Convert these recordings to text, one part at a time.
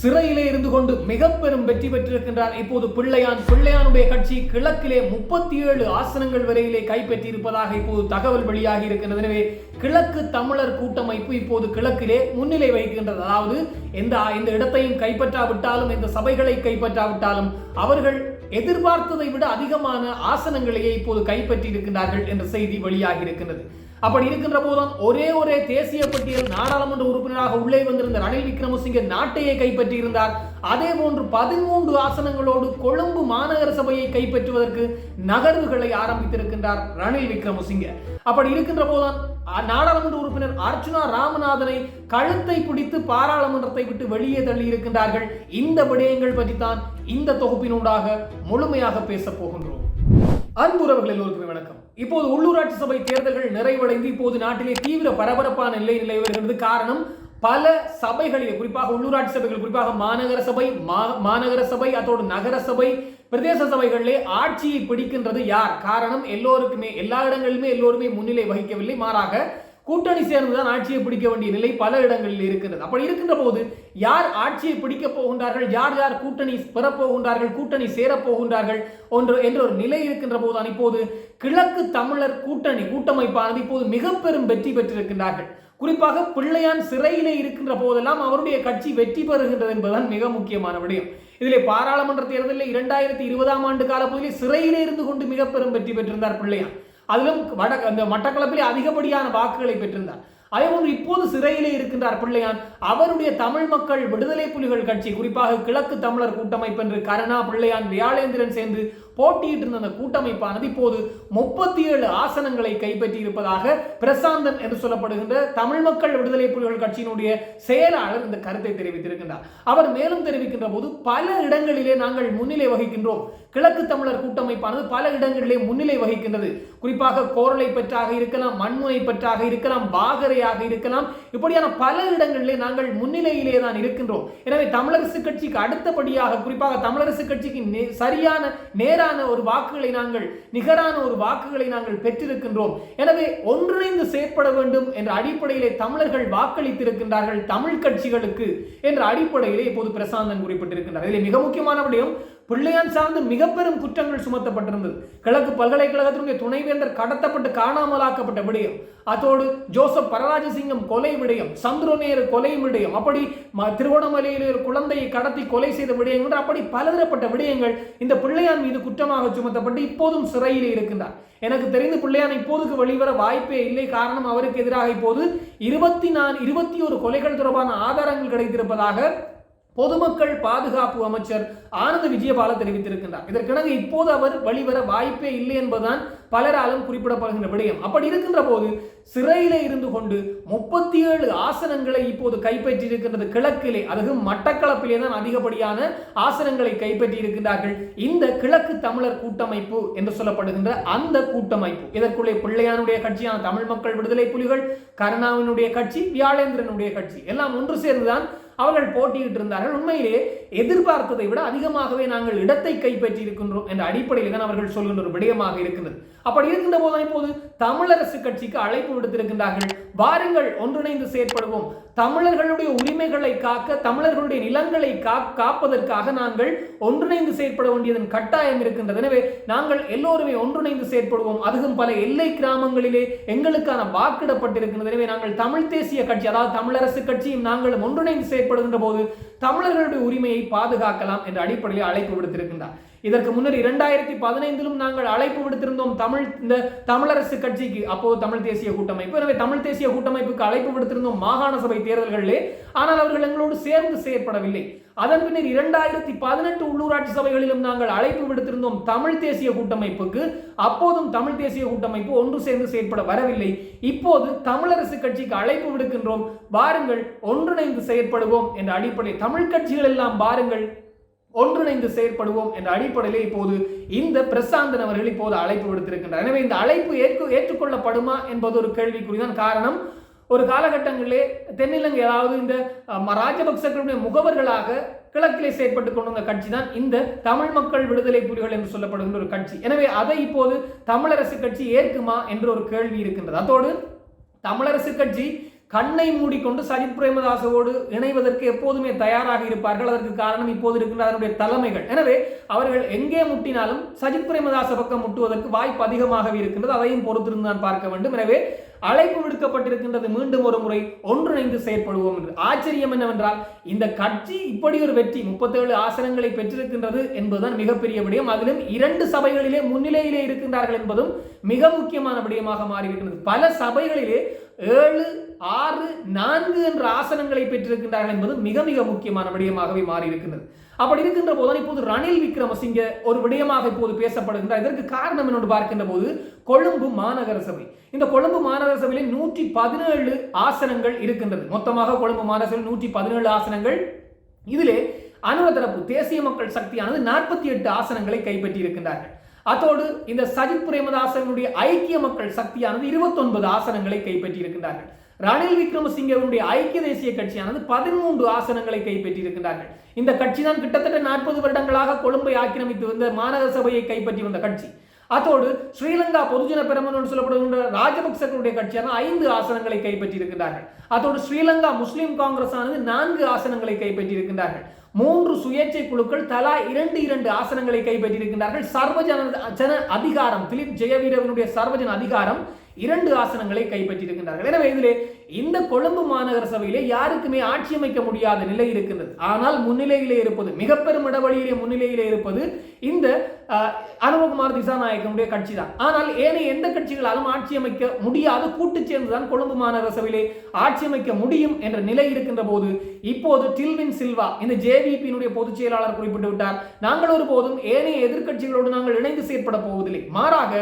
சிறையிலே இருந்து கொண்டு மிக பெரும் வெற்றி பெற்றிருக்கின்றார். இப்போது பிள்ளையான் பிள்ளையானுடைய கட்சி கிழக்கிலே முப்பத்தி ஏழு ஆசனங்கள் வரையிலே கைப்பற்றி இருப்பதாக இப்போது தகவல் வெளியாகி இருக்கின்றது. எனவே கிழக்கு தமிழர் கூட்டமைப்பு இப்போது கிழக்கிலே முன்னிலை வகிக்கின்றது. அதாவது எந்த இந்த இடத்தையும் கைப்பற்றாவிட்டாலும் இந்த சபைகளை கைப்பற்றாவிட்டாலும் அவர்கள் எதிர்பார்த்ததை விட அதிகமான ஆசனங்களையே இப்போது கைப்பற்றி இருக்கின்றார்கள் என்ற செய்தி வெளியாகி இருக்கின்றது. அப்படி இருக்கின்ற போதுதான் ஒரே ஒரே தேசிய பட்டியல் நாடாளுமன்ற உறுப்பினராக உள்ளே வந்திருந்த ரணில் விக்ரமசிங்கே நாட்டையே கைப்பற்றியிருந்தார். அதே போன்று பதிமூன்று ஆசனங்களோடு கொழும்பு மாநகர சபையை கைப்பற்றுவதற்கு நகர்வுகளை ஆரம்பித்திருக்கின்றார் ரணில் விக்ரமசிங்கே. அப்படி இருக்கின்ற போதுதான் நாடாளுமன்ற உறுப்பினர் அர்ச்சுனா ராமநாதனை கழுத்தை பிடித்து பாராளுமன்றத்தை விட்டு வெளியே தள்ளி இருக்கின்றார்கள். இந்த விடயங்கள் பற்றித்தான் இந்த தொகுப்பினூடாக முழுமையாக பேசப் போகின்றோம். அன்புறவர்கள் எல்லோருக்குமே வணக்கம். இப்போது உள்ளூராட்சி சபை தேர்தல்கள் நிறைவடைந்து இப்போது நாட்டிலே தீவிர பரபரப்பான நிலை நிலை வருகிறது. காரணம் பல சபைகளில் குறிப்பாக உள்ளூராட்சி சபைகள் குறிப்பாக மாநகர சபை மாநகர சபை அதோடு நகர சபை பிரதேச சபைகளிலே ஆட்சியை பிடிக்கின்றது யார்? காரணம் எல்லோருக்குமே எல்லா இடங்களிலுமே எல்லோருமே முன்னிலை வகிக்கவில்லை. மாறாக கூட்டணி சேர்ந்துதான் ஆட்சியை பிடிக்க வேண்டிய நிலை பல இடங்களில் இருக்கிறது. அப்படி இருக்கின்ற போது யார் ஆட்சியை பிடிக்க போகின்றார்கள்? யார் யார் கூட்டணி பெறப்போகின்றார்கள்? கூட்டணி சேரப்போகின்றார்கள்? ஒன்று என்ற ஒரு நிலை இருக்கின்ற போதுதான் இப்போது கிழக்கு தமிழர் கூட்டணி கூட்டமைப்பானது இப்போது மிக பெரும் வெற்றி பெற்றிருக்கின்றார்கள். குறிப்பாக பிள்ளையான் சிறையிலே இருக்கின்ற போதெல்லாம் அவருடைய கட்சி வெற்றி பெறுகின்றது என்பதுதான் மிக முக்கியமான விடயம். இதிலே பாராளுமன்ற தேர்தலில் இரண்டாயிரத்தி இருபதாம் ஆண்டு காலப்பகுதியில் சிறையிலே இருந்து கொண்டு மிக பெரும் வெற்றி பெற்றிருந்தார் பிள்ளையான். அதிலும் வட அந்த மட்டக்களப்பிலே அதிகப்படியான வாக்குகளை பெற்றிருந்தார். அதேபோன்று இப்போது சிறையிலே இருக்கின்றார் பிள்ளையான். அவருடைய தமிழ் மக்கள் விடுதலை புலிகள் கட்சி குறிப்பாக கிழக்கு தமிழர் கூட்டமைப்பு என்று கருணா பிள்ளையான் வியாழேந்திரன் சேர்ந்து போட்டியிட்டு இருந்த அந்த கூட்டமைப்பானது இப்போது முப்பத்தி ஏழு ஆசனங்களை கைப்பற்றி இருப்பதாக பிரசாந்தன் என்று சொல்லப்படுகின்ற தமிழ் மக்கள் விடுதலை புலிகள் கட்சியினுடைய செயலாளர் இந்த கருத்தை தெரிவித்திருக்கின்றார். அவர் மேலும் தெரிவிக்கின்ற போது பல இடங்களிலே நாங்கள் முன்னிலை வகிக்கின்றோம். கிழக்கு தமிழர் கூட்டமைப்பானது பல இடங்களிலே முன்னிலை வகிக்கின்றது. குறிப்பாக கோரளை பெற்றாக இருக்கலாம் மண்முனை பெற்றாக இருக்கலாம் பாகரையாக இருக்கலாம். இப்படியான பல இடங்களிலே நாங்கள் முன்னிலையிலே தான் இருக்கின்றோம். எனவே தமிழரசு கட்சிக்கு அடுத்தபடியாக குறிப்பாக தமிழரசு கட்சிக்கு சரியான நேரான ஒரு வாக்குகளை நாங்கள் நிகரான ஒரு வாக்குகளை நாங்கள் பெற்றிருக்கின்றோம். எனவே ஒன்றிணைந்து செயற்பட வேண்டும் என்ற அடிப்படையிலே தமிழர்கள் வாக்களித்திருக்கின்றார்கள் தமிழ் கட்சிகளுக்கு என்ற அடிப்படையிலே இப்போது பிரசாந்தன் குறிப்பிட்டிருக்கின்றார். இதில் மிக முக்கியமான விடயம் பிள்ளையான் சார்ந்து மிக பெரும் குற்றங்கள் சுமத்தப்பட்டிருந்தது. கிழக்கு பல்கலைக்கழகத்தினுடைய துணைவேந்தர் கடத்தப்பட்டு காணாமலாக்கப்பட்ட விடயம். அதோடு ஜோசப் பரராஜசிங்கம் கொலை விடயம் சந்திரநேரு கொலை விடயம் அப்படி திருவண்ணாமலையில் ஒரு குழந்தையை கடத்தி கொலை செய்த விடயங்கள் அப்படி பலதரப்பட்ட விடயங்கள் இந்த பிள்ளையான் மீது குற்றமாக சுமத்தப்பட்டு இப்போதும் சிறையில் இருக்கின்றார். எனக்கு தெரிந்து பிள்ளையான் இப்போதுக்கு வெளிவர வாய்ப்பே இல்லை. காரணம் அவருக்கு எதிராக இப்போது இருபத்தி நான் இருபத்தி ஒரு கொலைகள் தொடர்பான ஆதாரங்கள் கிடைத்திருப்பதாக பொதுமக்கள் பாதுகாப்பு அமைச்சர் ஆனந்த விஜயபால தெரிவித்திருக்கின்றார். இதற்கிணங்க இப்போது அவர் வழிவர வாய்ப்பே இல்லை என்பதுதான் பலராலும் குறிப்பிடப்படுகின்ற விடயம். அப்படி இருக்கின்ற போது சிறையில இருந்து கொண்டு முப்பத்தி ஏழு ஆசனங்களை இப்போது கைப்பற்றி இருக்கின்றது கிழக்கிலே. அதாவது மட்டக்களப்பிலே தான் அதிகப்படியான ஆசனங்களை கைப்பற்றி இருக்கின்றார்கள் இந்த கிழக்கு தமிழர் கூட்டமைப்பு என்று சொல்லப்படுகின்ற அந்த கூட்டமைப்பு. இதற்குள்ளே பிள்ளையானுடைய கட்சியான தமிழ் மக்கள் விடுதலை புலிகள் கருணாவினுடைய கட்சி வியாழேந்திரனுடைய கட்சி. எல்லாம் ஒன்று சேர்ந்துதான் அவர்கள் போட்டியிட்டு இருந்தார்கள். உண்மையிலே எதிர்பார்த்ததை விட அதிகமாகவே நாங்கள் இடத்தை கைப்பற்றி இருக்கின்றோம் என்ற அடிப்படையில் தான் அவர்கள் சொல்கின்ற ஒரு விடயமாக இருக்கின்றது. அப்படி இருக்கின்ற போது இப்போது தமிழரசு கட்சிக்கு அழைப்பு விடுத்திருக்கின்றார்கள். வாருங்கள் ஒன்றிணைந்து செயற்படுவோம். தமிழர்களுடைய உரிமைகளை காக்க தமிழர்களுடைய நிலங்களை காப்பதற்காக நாங்கள் ஒன்றிணைந்து செயற்பட வேண்டியதன் கட்டாயம் இருக்கின்றது. எனவே நாங்கள் எல்லோருமே ஒன்றிணைந்து செயற்படுவோம். அதுவும் பல எல்லை கிராமங்களிலே எங்களுக்கான வாக்கிடப்பட்டிருக்கின்றது எனவே நாங்கள் தமிழ் தேசிய கட்சி அதாவது தமிழரசு கட்சியும் நாங்களும் ஒன்றிணைந்து செயற்படுகின்ற போது தமிழர்களுடைய உரிமையை பாதுகாக்கலாம் என்ற அடிப்படையில் அழைப்பு விடுத்திருக்கின்றார். இதற்கு முன்னர் இரண்டாயிரத்தி பதினைந்திலும் நாங்கள் அழைப்பு விடுத்திருந்தோம் தமிழ் இந்த தமிழரசு கட்சிக்கு. அப்போது தமிழ் தேசிய கூட்டமைப்பு. எனவே தமிழ் தேசிய கூட்டமைப்புக்கு அழைப்பு விடுத்திருந்தோம் மாகாண சபை தேர்தல்களிலே. ஆனால் அவர்கள் எங்களோடு சேர்ந்து செயற்படவில்லை. அதன் பின்னர் இரண்டாயிரத்தி பதினெட்டு உள்ளூராட்சி சபைகளிலும் நாங்கள் அழைப்பு விடுத்திருந்தோம் தமிழ் தேசிய கூட்டமைப்புக்கு. அப்போதும் தமிழ் தேசிய கூட்டமைப்பு ஒன்று சேர்ந்து செயற்பட வரவில்லை. இப்போது தமிழரசு கட்சிக்கு அழைப்பு விடுக்கின்றோம். வாருங்கள் ஒன்றிணைந்து செயற்படுவோம் என்ற அடிப்படை தமிழ் கட்சிகள் எல்லாம் பாருங்கள் ஒன்றிணைந்து செயற்படுவோம் என்ற அடிப்படையிலே இப்போது இந்த பிரசாந்தன் அவர்கள் இப்போது அழைப்பு விடுத்திருக்கின்றார். எனவே இந்த அழைப்பு ஏற்க ஏற்றுக்கொள்ளப்படுமா என்பது ஒரு கேள்விக்குறிதான் காரணம். ஒரு காலகட்டங்களிலே தென்னிலங்கை அதாவது இந்த ராஜபக்சர்களுடைய முகவர்களாக கிழக்கிலே செயற்பட்டுக் கொண்டிருந்த கட்சி தான் இந்த தமிழ் மக்கள் விடுதலை புலிகள் என்று சொல்லப்படுகின்ற ஒரு கட்சி. எனவே அதை இப்போது தமிழரசு கட்சி ஏற்குமா என்ற ஒரு கேள்வி இருக்கின்றது. அதோடு தமிழரசு கட்சி கண்ணை மூடிக்கொண்டு சஜித் பிரேமதாசோடு இணைவதற்கு எப்போதுமே தயாராக இருப்பார்கள். அதற்கு காரணம் இப்போது இருக்கின்ற அதனுடைய தலைமைகள். எனவே அவர்கள் எங்கே முட்டினாலும் சஜித் பிரேமதாச பக்கம் முட்டுவதற்கு வாய்ப்பு அதிகமாகவே இருக்கின்றது. அதையும் பொறுத்திருந்து தான் பார்க்க வேண்டும். எனவே அழைப்பு விடுக்கப்பட்டிருக்கின்றது. மீண்டும் ஒரு முறை ஒன்றிணைந்து செயற்படுவோம் என்று. ஆச்சரியம் என்னவென்றால் இந்த கட்சி இப்படி ஒரு வெற்றி முப்பத்தேழு ஆசனங்களை பெற்றிருக்கின்றது என்பதுதான் மிகப்பெரிய விடயம். அதிலும் இரண்டு சபைகளிலே முன்னிலையிலே இருக்கின்றார்கள் என்பதும் மிக முக்கியமான விடயமாக மாறியிருக்கின்றது பல சபைகளிலே ஏழு ஆறு நான்கு என்ற ஆசனங்களை பெற்றிருக்கின்றார்கள் என்பது மிக மிக முக்கியமான விடயமாகவே மாறி இருக்கின்றது அப்படி இருக்கின்ற போதுதான் இப்போது ரணில் விக்ரமசிங்க ஒரு விடயமாக இப்போது பேசப்படுகின்றார். இதற்கு காரணம் என்னோடு பார்க்கின்ற போது கொழும்பு மாநகர சபை. இந்த கொழும்பு மாநகர சபையில் நூற்றி பதினேழு ஆசனங்கள் இருக்கின்றது. மொத்தமாக கொழும்பு மாநகர சபையில் நூற்றி பதினேழு ஆசனங்கள். இதிலே அனுர தரப்பு தேசிய மக்கள் சக்தியானது நாற்பத்தி எட்டு ஆசனங்களை கைப்பற்றி இருக்கின்றார்கள் அத்தோடு இந்த சஜித் பிரேமதாசனுடைய ஐக்கிய மக்கள் சக்தியானது இருபத்தொன்பது ஆசனங்களை கைப்பற்றி இருக்கின்றார்கள் ரணில் விக்ரமசிங்கவுடைய ஐக்கிய தேசிய கட்சியானது பதிமூன்று ஆசனங்களை கைப்பற்றியிருக்கின்றார்கள். இந்த கட்சி தான் கிட்டத்தட்ட நாற்பது வருடங்களாக கொழும்பை ஆக்கிரமித்து வந்த மாநகர சபையை கைப்பற்றி வந்த கட்சி. அத்தோடு ஸ்ரீலங்கா பொதுஜன பெருமன் சொல்லப்படுகின்ற ராஜபக்சர்களுடைய கட்சியான ஐந்து ஆசனங்களை கைப்பற்றி அதோடு அத்தோடு ஸ்ரீலங்கா முஸ்லிம் காங்கிரஸ் ஆனது நான்கு ஆசனங்களை கைப்பற்றியிருக்கின்றார்கள். மூன்று சுயேட்சை குழுக்கள் தலா இரண்டு இரண்டு ஆசனங்களை கைப்பற்றியிருக்கின்றார்கள். சர்வஜன ஜன அதிகாரம் திலீப் ஜெயவீரவனுடைய சர்வஜன அதிகாரம் இரண்டு ஆசனங்களை கைப்பற்றியிருக்கின்றார்கள். எனவே இதிலே இந்த கொழும்பு மாநகர சபையிலே யாருக்குமே ஆட்சி அமைக்க முடியாத நிலை இருக்கின்றது. ஆனால் முன்னிலையிலே இருப்பது மிக பெரும் இடவழியிலே முன்னிலையிலே இருப்பது இந்த அனுபகுமார் திசாநாயகனுடைய கட்சி தான் ஆனால் ஏனைய எந்த கட்சிகளாலும் ஆட்சி அமைக்க முடியாது கூட்டு சேர்ந்துதான் கொழும்பு மாநகர சபையிலே ஆட்சி அமைக்க முடியும் என்ற நிலை இருக்கின்ற போது இப்போது டில்வின் சில்வா இந்த ஜேவிபியினுடைய பொதுச் செயலாளர் குறிப்பிட்டு விட்டார். நாங்கள் ஒருபோதும் ஏனைய எதிர்கட்சிகளோடு நாங்கள் இணைந்து செயற்பட போவதில்லை. மாறாக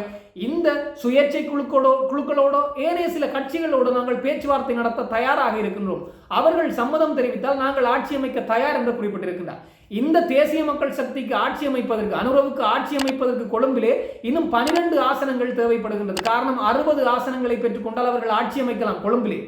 இந்த சுயேட்சை குழுக்களோ குழுக்களோடோ ஏனைய சில கட்சிகளோடு நாங்கள் பேச்சுவார்த்தை பேச்சுவார்த்தை நடத்த தயாராக இருக்கின்றோம். அவர்கள் சம்மதம் தெரிவித்தால் நாங்கள் ஆட்சி அமைக்க தயார் என்று குறிப்பிட்டிருக்கின்றார். இந்த தேசிய மக்கள் சக்திக்கு ஆட்சி அமைப்பதற்கு அனுரவுக்கு ஆட்சி அமைப்பதற்கு கொழும்பிலே இன்னும் பனிரெண்டு ஆசனங்கள் தேவைப்படுகின்றது. காரணம் அறுபது ஆசனங்களை பெற்றுக்கொண்டால் அவர்கள் ஆட்சி அமைக்கலாம் கொழும்பிலே.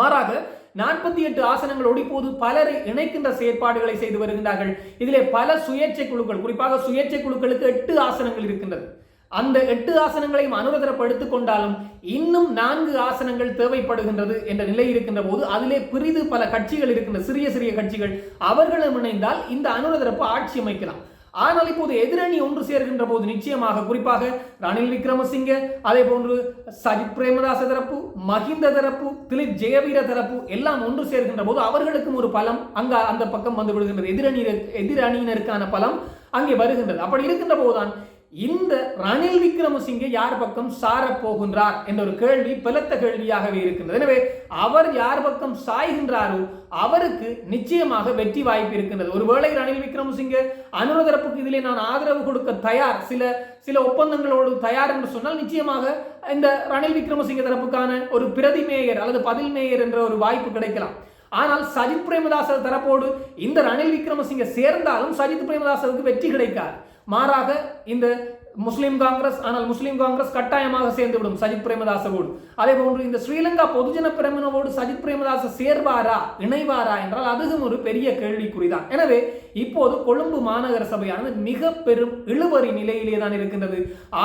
மாறாக நாற்பத்தி எட்டு ஆசனங்களோடு இப்போது பலரை இணைக்கின்ற செயற்பாடுகளை செய்து வருகின்றார்கள். இதிலே பல சுயேட்சை குழுக்கள் குறிப்பாக சுயேட்சை குழுக்களுக்கு எட்டு ஆசனங்கள் இருக்கின்றது. அந்த எட்டு ஆசனங்களையும் அனுரதரப்படுத்திக் கொண்டாலும் இன்னும் நான்கு ஆசனங்கள் தேவைப்படுகின்றது என்ற நிலை இருக்கின்ற போது அதிலே பிரிது பல கட்சிகள் இருக்கின்ற சிறிய சிறிய கட்சிகள் அவர்களும் இணைந்தால் இந்த அனுரதரப்பு ஆட்சி அமைக்கலாம். ஆனால் இப்போது எதிரணி ஒன்று சேர்கின்ற போது நிச்சயமாக குறிப்பாக ரணில் விக்ரமசிங்க அதே போன்று சஜித் பிரேமதாச தரப்பு மஹிந்த தரப்பு திலீப் ஜெயவீர தரப்பு எல்லாம் ஒன்று சேர்கின்ற போது அவர்களுக்கும் ஒரு பலம் அங்க அந்த பக்கம் வந்து விடுகின்றது. எதிரணி எதிரணியினருக்கான பலம் அங்கே வருகின்றது. அப்படி இருக்கின்ற போதுதான் இந்த ரணில் விக்ரமசிங்கே யார் பக்கம் சார போகின்றார் என்ற ஒரு கேள்வி பலத்த கேள்வியாகவே இருக்கின்றது. எனவே அவர் யார் பக்கம் சாய்கின்றாரோ அவருக்கு நிச்சயமாக வெற்றி வாய்ப்பு இருக்கின்றது. ஒருவேளை ரணில் விக்ரமசிங்கே அனுரதரப்புக்கு இதிலே நான் ஆதரவு கொடுக்க தயார் சில சில ஒப்பந்தங்களோடு தயார் என்று சொன்னால் நிச்சயமாக இந்த ரணில் விக்ரமசிங்க தரப்புக்கான ஒரு பிரதி மேயர் அல்லது பதில் மேயர் என்ற ஒரு வாய்ப்பு கிடைக்கலாம். ஆனால் சஜித் பிரேமதாசர் தரப்போடு இந்த ரணில் விக்ரமசிங்க சேர்ந்தாலும் சஜித் பிரேமதாசருக்கு வெற்றி கிடைக்காது. மாறாக இந்த முஸ்லீம் காங்கிரஸ் ஆனால் முஸ்லீம் காங்கிரஸ் கட்டாயமாக சேர்ந்துவிடும் சஜித் பிரேமதாசவோடு. அதே போன்று இந்த ஸ்ரீலங்கா பொதுஜன பிரமனவோடு சஜித் பிரேமதாச சேர்வாரா இணைவாரா என்றால் அதுவும் ஒரு பெரிய கேள்விக்குறிதான். எனவே இப்போது கொழும்பு மாநகர சபையானது மிக பெரும் இழுவறி நிலையிலே தான் இருக்கின்றது.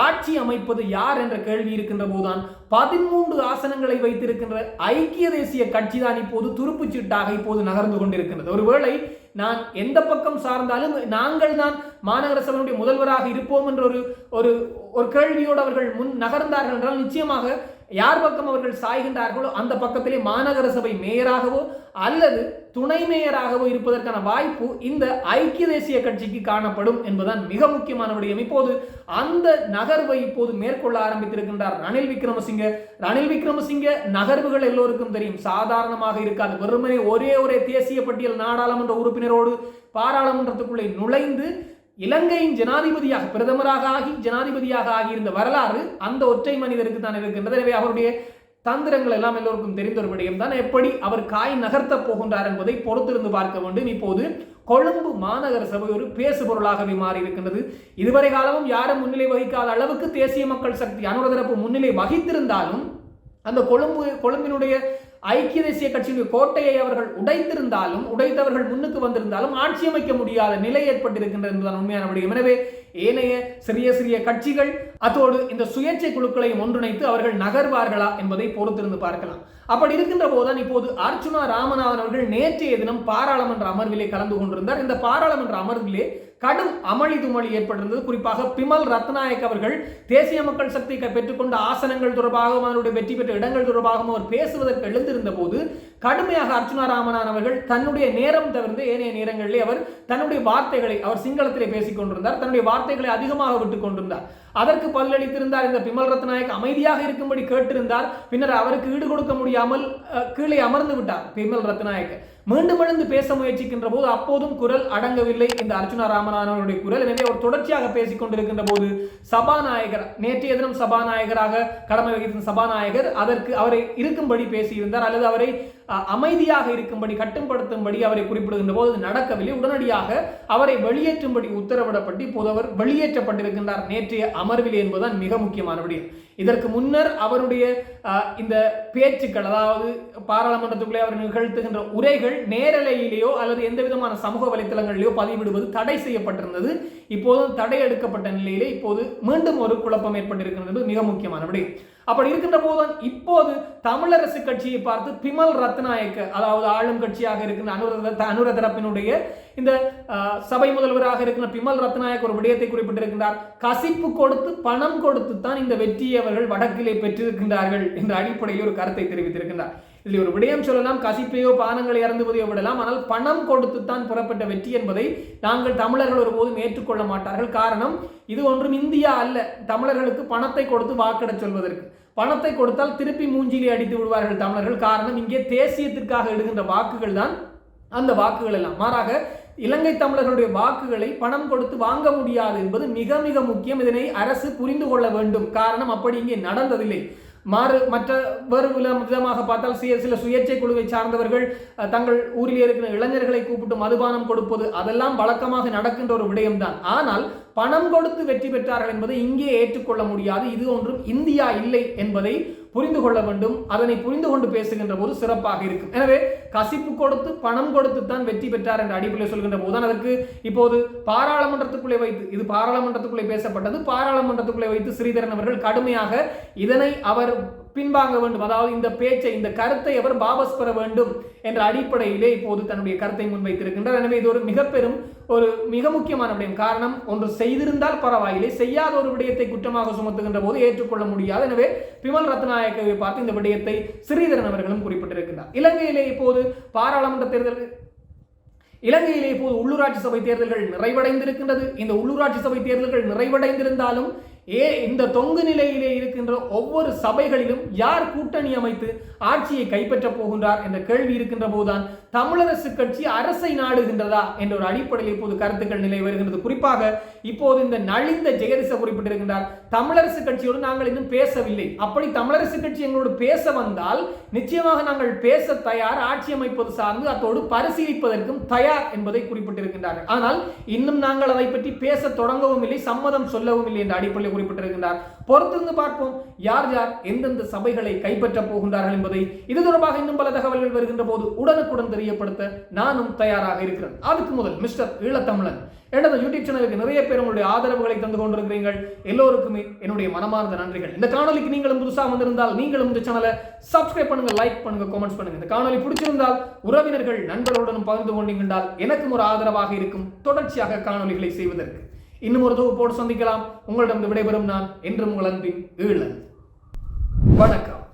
ஆட்சி அமைப்பது யார் என்ற கேள்வி இருக்கின்ற போதுதான் பதிமூன்று ஆசனங்களை வைத்திருக்கின்ற ஐக்கிய தேசிய கட்சி தான் இப்போது துருப்புச்சீட்டாக இப்போது நகர்ந்து கொண்டிருக்கின்றது. ஒருவேளை நான் எந்த பக்கம் சார்ந்தாலும் நாங்கள் தான் மாநகர சபையினுடைய முதல்வராக இருப்போம் என்ற ஒரு ஒரு ஒரு கேள்வியோடு அவர்கள் முன் நகர்ந்தார்கள் என்றால் நிச்சயமாக யார் பக்கம் அவர்கள் சாய்கின்றார்களோ அந்த பக்கத்திலே மாநகர சபை மேயராகவோ அல்லது துணை மேயராகவோ இருப்பதற்கான வாய்ப்பு இந்த ஐக்கிய தேசிய கட்சிக்கு காணப்படும் என்பதுதான் மிக முக்கியமான விடயம் இப்போது அந்த நகர்வை இப்போது மேற்கொள்ள ஆரம்பித்திருக்கின்றார் ரணில் விக்ரமசிங்க. ரணில் விக்ரமசிங்க நகர்வுகள் எல்லோருக்கும் தெரியும். சாதாரணமாக இருக்காது. வெறுமனே ஒரே ஒரே தேசிய பட்டியல் நாடாளுமன்ற உறுப்பினரோடு பாராளுமன்றத்துக்குள்ளே நுழைந்து இலங்கையின் ஜனாதிபதியாக பிரதமராக ஆகி ஜனாதிபதியாக ஆகியிருந்த வரலாறு அந்த ஒற்றை மனிதருக்கு தான் இருக்கின்றது. எனவே அவருடைய தந்திரங்கள் எல்லாம் எல்லோருக்கும் தெரிந்த ஒரு விடயம் தான். எப்படி அவர் காய் நகர்த்த போகின்றார் என்பதை பொறுத்திருந்து பார்க்க வேண்டும். இப்போது கொழும்பு மாநகர சபை ஒரு பேசு பொருளாகவே மாறி இருக்கின்றது இதுவரை காலமும் யாரும் முன்னிலை வகிக்காத அளவுக்கு தேசிய மக்கள் சக்தி அனுரதரப்பு முன்னிலை வகித்திருந்தாலும் அந்த கொழும்பு கொழும்பினுடைய ஐக்கிய தேசிய கட்சியினுடைய கோட்டையை அவர்கள் உடைத்திருந்தாலும் உடைத்தவர்கள் முன்னுக்கு வந்திருந்தாலும் ஆட்சி அமைக்க முடியாத நிலை ஏற்பட்டிருக்கின்றது என்பதுதான் உண்மையான முடியும் எனவே ஏனைய சிறிய சிறிய கட்சிகள் அதோடு இந்த சுயேட்சை குழுக்களையும் ஒன்றிணைத்து அவர்கள் நகர்வார்களா என்பதை பொறுத்திருந்து பார்க்கலாம். அப்படி இருக்கின்ற போதுதான் இப்போது அர்ச்சுனா ராமநாதன் அவர்கள் நேற்றைய தினம் பாராளுமன்ற அமர்விலே கலந்து கொண்டிருந்தார். இந்த பாராளுமன்ற அமர்விலே கடும் அமளி துமளி ஏற்பட்டிருந்தது. குறிப்பாக பிமல் ரத்நாயக் அவர்கள் தேசிய மக்கள் சக்தி பெற்றுக்கொண்ட ஆசனங்கள் தொடர்பாகவும் அவருடைய வெற்றி பெற்ற இடங்கள் தொடர்பாகவும் அவர் பேசுவதற்கு எழுந்திருந்த போது கடுமையாக அர்ச்சுனா ராமநாதன் அவர்கள் தன்னுடைய நேரம் தவிர்த்து ஏனைய நேரங்களிலே அவர் தன்னுடைய வார்த்தைகளை அவர் சிங்களத்திலே பேசிக் கொண்டிருந்தார் தன்னுடைய வார்த்தைகளை அதிகமாக விட்டுக் கொண்டிருந்தார் அதற்கு பதிலளித்திருந்தார் இந்த பிமல் ரத்நாயக் அமைதியாக இருக்கும்படி கேட்டிருந்தார். பின்னர் அவருக்கு ஈடு கொடுக்க முடியாமல் கீழே அமர்ந்து விட்டார் பிமல் ரத்நாயக். மீண்டும் எழுந்து பேச முயற்சிக்கின்ற போது அப்போதும் குரல் அடங்கவில்லை இந்த அர்ச்சுனா ராமநாதனுடைய குரல். எனவே அவர் தொடர்ச்சியாக பேசிக் கொண்டிருக்கின்ற போது சபாநாயகர் நேற்றைய தினம் சபாநாயகராக கடமை வகித்த சபாநாயகர் அதற்கு அவரை இருக்கும்படி பேசியிருந்தார் அல்லது அவரை அமைதியாக இருக்கும்படி கட்டுப்படுத்தும்படி அவரை குறிப்பிடுகின்ற போது நடக்கவில்லை. உடனடியாக அவரை வெளியேற்றும்படி உத்தரவிடப்பட்டு இப்போது அவர் வெளியேற்றப்பட்டிருக்கின்றார். நேற்றைய அமர்வில் என்பதுதான் மிக முக்கியமான விடயம். இதற்கு முன்னர் அவருடைய இந்த பேச்சுக்கள் அதாவது பாராளுமன்றத்துக்குள்ளே அவர் நிகழ்த்துகின்ற உரைகள் நேரலையிலேயோ அல்லது எந்த விதமான சமூக வலைத்தளங்களிலேயோ பதிவிடுவது தடை செய்யப்பட்டிருந்தது. இப்போது தடை எடுக்கப்பட்ட நிலையிலே இப்போது மீண்டும் ஒரு குழப்பம் ஏற்பட்டிருக்கிறது மிக முக்கியமான விடயம் அப்படி இருக்கின்ற போதுதான் இப்போது தமிழரசு கட்சியை பார்த்து பிமல் ரத்நாயக்க அதாவது ஆளும் கட்சியாக இருக்கின்ற அனுர அனுர தரப்பினுடைய இந்த சபை முதல்வராக இருக்கிற பிமல் ரத்நாயக் ஒரு விடயத்தை குறிப்பிட்டிருக்கின்றார். கசிப்பு கொடுத்து பணம் கொடுத்து தான் இந்த வெற்றியை அவர்கள் வடக்கிலே பெற்றிருக்கின்றார்கள் என்ற அடிப்படையில் ஒரு கருத்தை தெரிவித்திருக்கின்றார். இதில் ஒரு விடயம் சொல்லலாம். கசிப்பையோ பானங்களை இறந்துவதையோ விடலாம். ஆனால் பணம் கொடுத்து தான் புறப்பட்ட வெற்றி என்பதை நாங்கள் தமிழர்கள் ஒருபோதும் ஏற்றுக்கொள்ள மாட்டார்கள். காரணம் இது ஒன்றும் இந்தியா அல்ல. தமிழர்களுக்கு பணத்தை கொடுத்து வாக்கெடச் சொல்வதற்கு. பணத்தை கொடுத்தால் திருப்பி மூஞ்சிலே அடித்து விடுவார்கள் தமிழர்கள். காரணம் இங்கே தேசியத்திற்காக எடுக்கின்ற வாக்குகள் தான் அந்த வாக்குகள் எல்லாம். மாறாக இலங்கை தமிழர்களுடைய வாக்குகளை பணம் கொடுத்து வாங்க முடியாது என்பது மிக மிக முக்கியம். இதனை அரசு புரிந்து கொள்ள வேண்டும். காரணம் அப்படி இங்கே நடந்ததில்லை. மாறு மற்ற வேறு விதமாக பார்த்தால் சில சில சுயேட்சை குழுவை சார்ந்தவர்கள் தங்கள் ஊரில் இருக்கிற இளைஞர்களை கூப்பிட்டு மதுபானம் கொடுப்பது அதெல்லாம் வழக்கமாக நடக்கின்ற ஒரு விடயம்தான். ஆனால் பணம் கொடுத்து வெற்றி பெற்றார்கள் என்பதை இங்கே ஏற்றுக்கொள்ள முடியாது. இது ஒன்றும் இந்தியா இல்லை என்பதை புரிந்து கொள்ள வேண்டும் அதனை புரிந்து கொண்டு பேசுகின்ற போது சிறப்பாக இருக்கும். எனவே கசிப்பு கொடுத்து பணம் கொடுத்து தான் வெற்றி பெற்றார் என்ற அடிப்படையில் சொல்கின்ற போதுதான் அதற்கு இப்போது பாராளுமன்றத்துக்குள்ளே வைத்து இது பாராளுமன்றத்துக்குள்ளே பேசப்பட்டது பாராளுமன்றத்துக்குள்ளே வைத்து ஸ்ரீதரன் அவர்கள் கடுமையாக இதனை அவர் பின்வாங்க வேண்டும். அதாவது இந்த பேச்சை இந்த கருத்தை அவர் வாபஸ் பெற வேண்டும் என்ற அடிப்படையிலே இப்போது தன்னுடைய கருத்தை முன்வைத்திருக்கின்றார். எனவே இது ஒரு மிக பெரும் ஒரு மிக முக்கியமான விடயம். காரணம் ஒன்று செய்திருந்தால் பரவாயில்லை செய்யாத ஒரு விடயத்தை குற்றமாக சுமத்துகின்ற போது ஏற்றுக்கொள்ள முடியாது. எனவே பிமல் ரத்நாயக்கவை பார்த்து இந்த விடயத்தை ஸ்ரீதரன் அவர்களும் குறிப்பிட்டிருக்கிறார் இலங்கையிலே இப்போது பாராளுமன்ற தேர்தல் இலங்கையிலே இப்போது உள்ளூராட்சி சபை தேர்தல்கள் நிறைவடைந்திருக்கின்றது. இந்த உள்ளூராட்சி சபை தேர்தல்கள் நிறைவடைந்திருந்தாலும் ஏ இந்த தொங்கு நிலையிலே இருக்கின்ற ஒவ்வொரு சபைகளிலும் யார் கூட்டணி அமைத்து ஆட்சியை கைப்பற்றப் போகின்றார் என்ற கேள்வி இருக்கின்ற போதுதான் தமிழரசு கட்சி அரசை நாடுகின்றதா என்ற ஒரு அடிப்படையில் இப்போது கருத்துக்கள் நிலை வருகின்றது. குறிப்பாக இப்போது இந்த நலிந்த ஜெயதிச குறிப்பிட்டிருக்கின்றார். தமிழரசு கட்சியோடு நாங்கள் இன்னும் பேசவில்லை. அப்படி தமிழரசு கட்சி எங்களோடு பேச வந்தால் நிச்சயமாக நாங்கள் பேச தயார் ஆட்சி அமைப்பது சார்ந்து அதோடு பரிசீலிப்பதற்கும் தயார் என்பதை குறிப்பிட்டிருக்கின்றார்கள். ஆனால் இன்னும் நாங்கள் அதை பற்றி பேச தொடங்கவும் இல்லை சம்மதம் சொல்லவும் இல்லை என்ற அடிப்படையில் குறிப்பிட்டிருக்கின்றார். பொறுத்திருந்து பார்ப்போம். யார் யார் எந்தெந்த சபைகளை கைப்பற்றப் போகின்றார்கள் என்பதை. இது தொடர்பாக இன்னும் பல தகவல்கள் வருகின்ற போது உடனுக்குடன் தெரியப்படுத்த நானும் தயாராக இருக்கிறேன். அதுக்கு முதல் மிஸ்டர் ஈழத்தமிழன். எனது யூடியூப் சேனலுக்கு நிறைய பேர் உங்களுடைய ஆதரவுகளை தந்து கொண்டிருக்கிறீர்கள். எல்லோருக்குமே என்னுடைய மனமார்ந்த நன்றிகள். இந்த காணொலிக்கு நீங்களும் புதுசாக வந்திருந்தால் நீங்களும் இந்த சேனலை சப்ஸ்கிரைப் பண்ணுங்க லைக் பண்ணுங்க கமெண்ட்ஸ் பண்ணுங்க. இந்த காணொலி பிடிச்சிருந்தால் உறவினர்கள் நண்பர்களுடனும் பகிர்ந்து கொண்டீங்கன்றால் எனக்கும் ஒரு ஆதரவாக இருக்கும். தொடர்ச்சியாக காணொலிகளை செய்வதற்கு. இன்னும் ஒரு தொகுப்போடு சந்திக்கலாம். உங்களிடம் விடைபெறும் நான் என்றும் உங்கள் அன்பின் ஈழன். வணக்கம்.